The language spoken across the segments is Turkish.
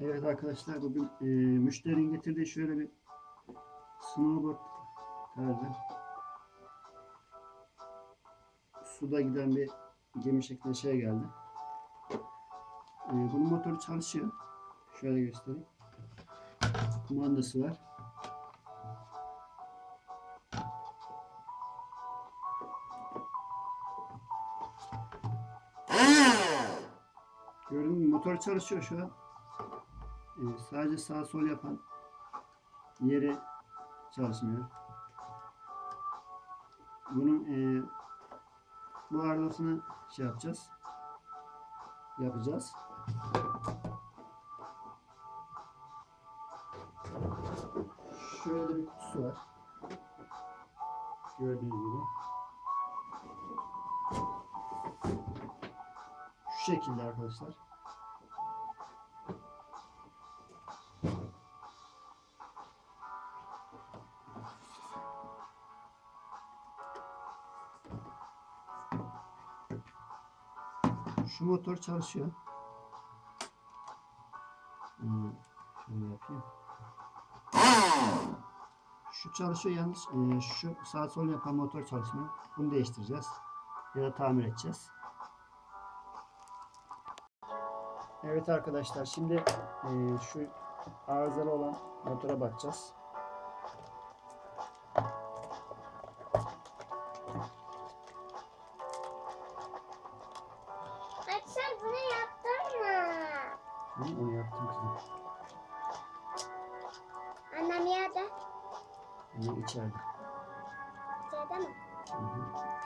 Evet arkadaşlar bugün e, müşterinin getirdiği şöyle bir snowboard tarzı suda giden bir gemi şeklinde şey geldi. E, bunun motoru çalışıyor. Şöyle göstereyim. Kumandası var. Gördüğünüz gibi motor çalışıyor şu an. Ee, sadece sağ sol yapan yeri çalışmıyor. Bunun e, bu arızasını şey yapacağız. Yapacağız. Şöyle bir kutusu var. Gördüğünüz gibi. Şu şekilde arkadaşlar. Şu motor çalışıyor. Hmm, şöyle yapayım. Şu çalışıyor yalnız. Ee, şu sağ sol yapan motor çalışmıyor. Bunu değiştireceğiz. Ya da tamir edeceğiz. Evet arkadaşlar şimdi e, şu arızalı olan motora bakacağız. Sen bunu yaptın mı? Hı, onu yaptım kızım. Annem yerde. Onu içeride. İçeride mi? Hı hı.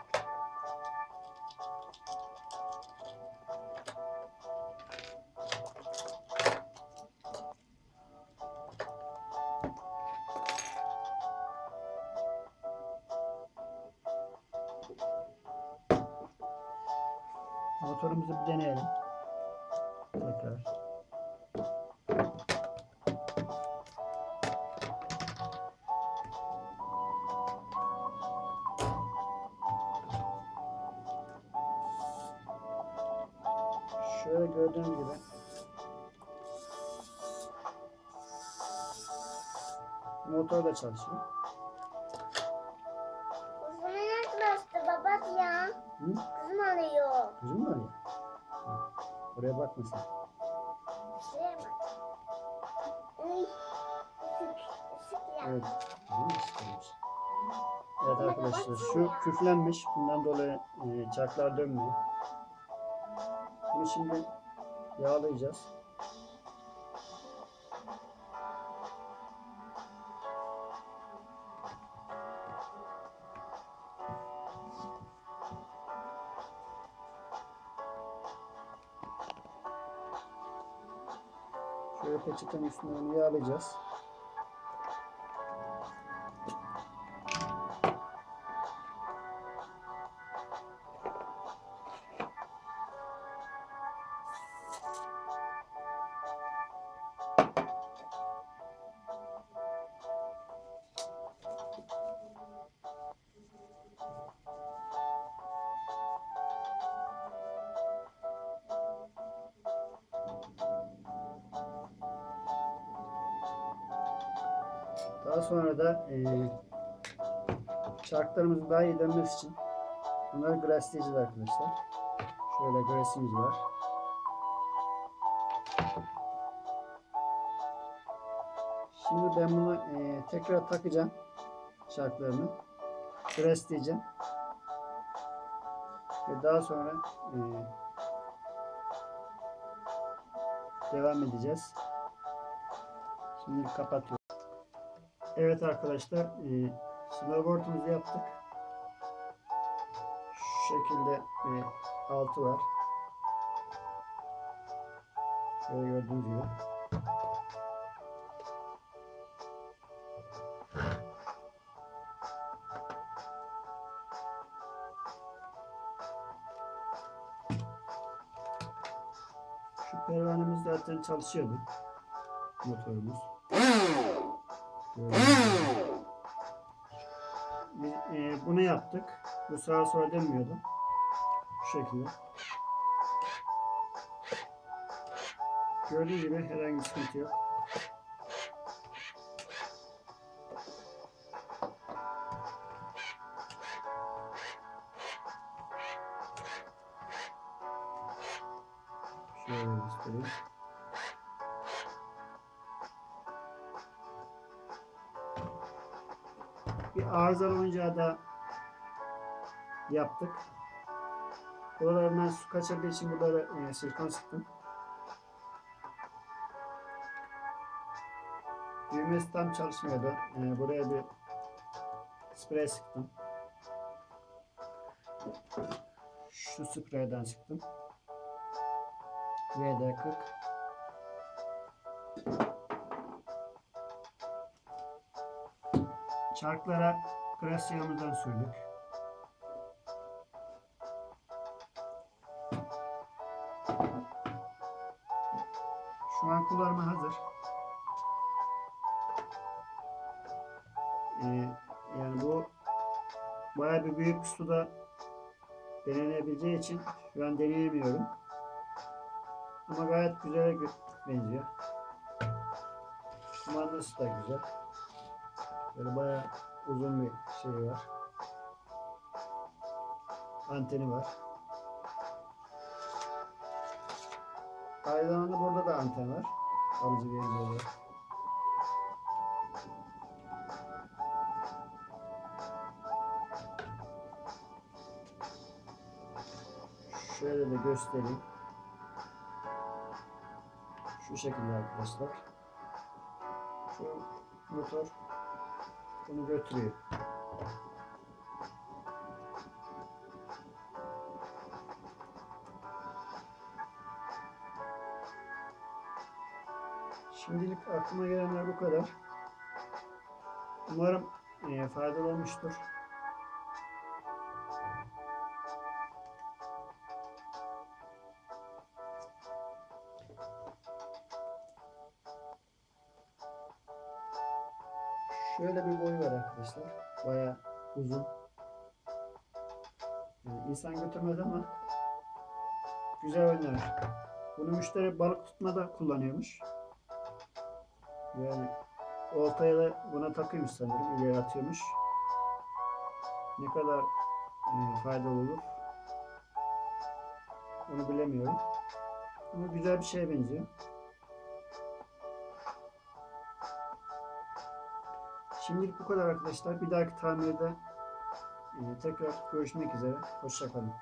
Motorumuzu bir deneyelim. Tekrar. Şöyle gördüğünüz gibi motor da çalışıyor. Kızımı nasıl bastı baba ya? Hı? Şuraya bak. Ya. Evet. Evet arkadaşlar şu küflenmiş. Bundan dolayı e, çarklar dönmüyor. Bunu şimdi yağlayacağız. Şöyle peçetenin üstüne onu yağlayacağız. Daha sonra da e, çarklarımızın daha iyi dönmesi için bunları grasleyeceğiz arkadaşlar. Şöyle grasimiz var. Şimdi ben bunu e, tekrar takacağım çarklarını. Grasleyeceğim. Ve daha sonra e, devam edeceğiz. Şimdi kapatıyorum. Evet arkadaşlar, e, snowboard'umuzu yaptık. Şu şekilde bir altı var. Şöyle gördüğünüz gibi. Şu pervanemiz zaten çalışıyordu. Motorumuz. Biz e, bunu yaptık. Bu sağa sola dönmüyordu. Şu şekilde. Gördüğünüz gibi herhangi bir sıkıntı yok. Bir arızalı oyuncağı da yaptık. Buralarından su kaçırdığı için buraları e, silikon sıktım. Düğmesi tam çalışmıyordu. E, buraya bir sprey sıktım. Şu spreyden sıktım. VD40 Çarklara klasiyamızdan sürdük. Şu an kullanıma hazır. Ee, yani bu bayağı bir büyük suda denenebileceği için şu an deneyemiyorum. Ama gayet güzel benziyor. Kumandası da güzel. Böyle bayağı uzun bir şey var. Anteni var. Aynı zamanda burada da anten var. Alıcı verici olarak. Şöyle de göstereyim. Şu şekilde arkadaşlar. Şu motor bunu götürüyor. Şimdilik aklıma gelenler bu kadar. Umarım e, faydalı olmuştur. Şöyle bir boyu var arkadaşlar. Bayağı uzun. Yani insan götürmez ama güzel oynar. Bunu müşteri balık tutmada kullanıyormuş. Yani oltaya da buna takıyormuş sanırım. İleri atıyormuş. Ne kadar e, faydalı olur onu bilemiyorum. Ama güzel bir şeye benziyor. Şimdilik bu kadar arkadaşlar. Bir dahaki tamirde e, tekrar görüşmek üzere. Hoşçakalın.